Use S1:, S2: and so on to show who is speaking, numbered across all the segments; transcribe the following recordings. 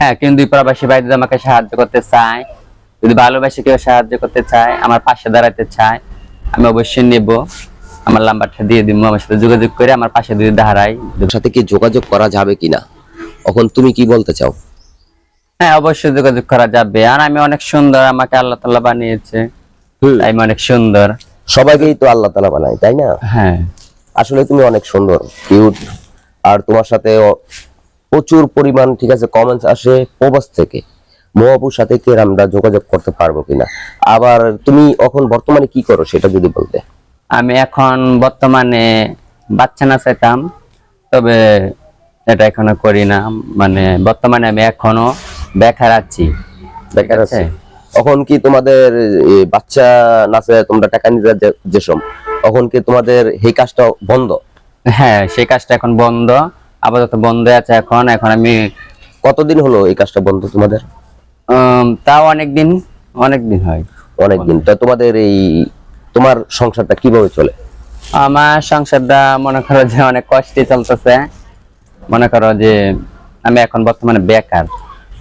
S1: হ্যাঁ কিন্তু দুই প্রবাসী ভাই যদি আমাকে সাহায্য করতে চায় যদি ভালোবাসে কেউ সাহায্য করতে চায় আমার পাশে দাঁড়াতে চায় আমি অবশ্যই নেব। আমার নাম্বারটা দিয়ে দিব আমার সাথে যোগাযোগ করে আমার পাশে যদি দাঁড়াই
S2: সাথে কি যোগাযোগ করা যাবে কিনা? এখন তুমি কি বলতে চাও?
S1: হ্যাঁ অবশ্যই যোগাযোগ করা যাবে। আর আমি অনেক সুন্দর আমাকে আল্লাহ তাল্লাহ বানিয়েছে। আমি অনেক সুন্দর।
S2: সবাইকেই তো আল্লাহ তালা বানায় তাই না?
S1: হ্যাঁ।
S2: আসলে তুমি অনেক সুন্দর কিউট আর তোমার সাথে প্রচুর পরিমাণ ঠিক আছে কমেন্টস আসে প্রবাস থেকে। মহাপুর সাথে কি আমরা যোগাযোগ করতে পারব কিনা? আবার তুমি এখন বর্তমানে কি করো সেটা যদি বলতে?
S1: আমি এখন বর্তমানে বাচ্চা না চাইতাম তবে এটা এখনও করি না। মানে বর্তমানে আমি এখনও বেকার আছি।
S2: বেকার আছে। এখন কি তোমাদের বাচ্চা নাচে তোমরা টাকা নিতে যে- যেসব এখন কি তোমাদের এই কাজটা বন্ধ?
S1: হ্যাঁ সেই কাজটা এখন বন্ধ। আপাতত বন্ধ আছে এখন এখন আমি
S2: কতদিন হলো এই কাজটা বন্ধ তোমাদের?
S1: তাও অনেক দিন অনেক দিন হয়।
S2: অনেকদিন। তা তোমাদের এই তোমার সংসারটা কীভাবে চলে?
S1: আমার সংসারটা মনে করো যে অনেক কষ্টে চলতেছে। মনে করো যে আমি এখন বর্তমানে বেকার।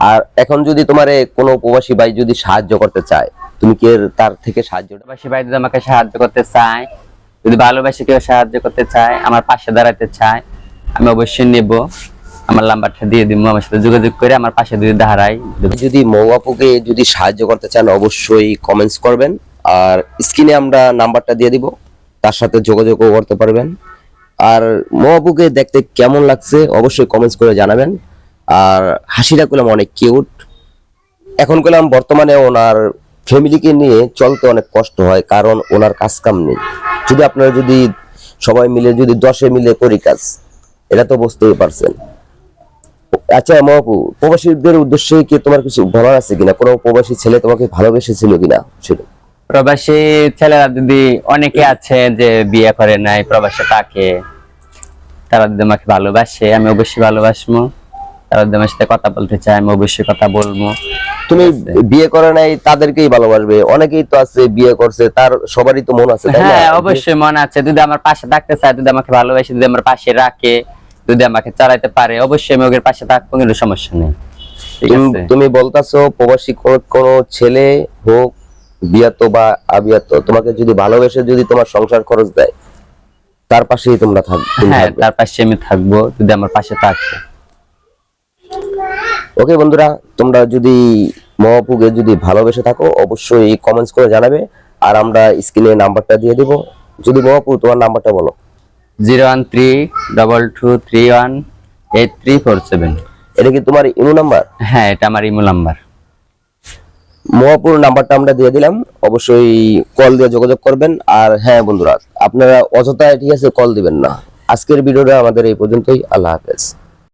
S2: আর এখন যদি তোমার কোনো প্রবাসী ভাই যদি সাহায্য করতে চায় তুমি কি তার থেকে সাহায্য
S1: প্রবাসী ভাই যদি আমাকে সাহায্য করতে চায় যদি ভালোবাসে কেউ সাহায্য করতে চায় আমার পাশে দাঁড়াতে চায় আমি অবশ্যই নেব। আমার নাম্বারটা দিয়ে দিব আমার সাথে যোগাযোগ করে আমার পাশে যদি দাঁড়াই।
S2: যদি মৌয়াপুকে যদি সাহায্য করতে চান, অবশ্যই কমেন্টস করবেন। আর স্ক্রিনে আমরা নাম্বারটা দিয়ে দিব, তার সাথে যোগাযোগও করতে পারবেন। আর মৌয়াপুকে দেখতে কেমন লাগছে, অবশ্যই কমেন্টস করে জানাবেন। আর হাসিটা করলাম অনেক কিউট এখন করলাম বর্তমানে ওনার ফ্যামিলিকে নিয়ে চলতে অনেক কষ্ট হয়, কারণ ওনার কাজ কাম নেই। যদি আপনারা যদি সবাই মিলে, যদি দশে মিলে করি কাজ এটা তো বুঝতেই পারছেন। আচ্ছা মহাপু প্রবাসীদের উদ্দেশ্যে কি তোমার কিছু বলার আছে কিনা? কোনো প্রবাসী ছেলে তোমাকে ভালোবেসেছিল কিনা? সেটা।
S1: প্রবাসী ছেলেরা যদি অনেকে আছে যে বিয়ে করে নাই প্রবাসে থাকে তারা যদি আমাকে ভালোবাসে আমি অবশ্যই ভালোবাসবো। তারা যদি আমার সাথে কথা বলতে চায় আমি অবশ্যই কথা বলব।
S2: তুমি বিয়ে করে নাই তাদেরকেই ভালোবাসবে। অনেকেই তো আছে বিয়ে করছে তার সবারই তো মন আছে
S1: হ্যাঁ অবশ্যই মনে আছে। যদি আমার পাশে থাকতে চায় যদি আমাকে ভালোবাসে যদি আমার পাশে রাখে যদি আমাকে চালাইতে পারে অবশ্যই আমি ওদের পাশে থাকব কিন্তু সমস্যা নেই।
S2: তুমি- বলতাছো প্রবাসী কোন কোন ছেলে হোক বিয়াতো বা আবিয়াতো তোমাকে যদি ভালোবেসে যদি তোমার সংসার খরচ দেয় তার পাশেই তোমরা থাক- তুমি
S1: হ্যাঁ তার পাশে আমি থাকব যদি আমার পাশে থাকে।
S2: ওকে বন্ধুরা তোমরা যদি মহাপুকে যদি ভালোবেসে থাকো অবশ্যই কমেন্টস করে জানাবে আর আমরা স্ক্রিনে নাম্বারটা দিয়ে দিব। যদি মহাপু তোমার নাম্বারটা বলো।
S1: Zero one three double two three one eight three four seven.
S2: এটা কি তোমার ইমো নাম্বার?
S1: হ্যাঁ এটা আমার ইমো নাম্বার।
S2: মহাপুর নাম্বারটা আমরা দিয়ে দিলাম। অবশ্যই কল দিয়ে যোগাযোগ করবেন। আর হ্যাঁ বন্ধুরা আপনারা অযথা ঠিক আছে কল দিবেন না। আজকের ভিডিওটা আমাদের এই পর্যন্তই। আল্লাহ হাফেজ।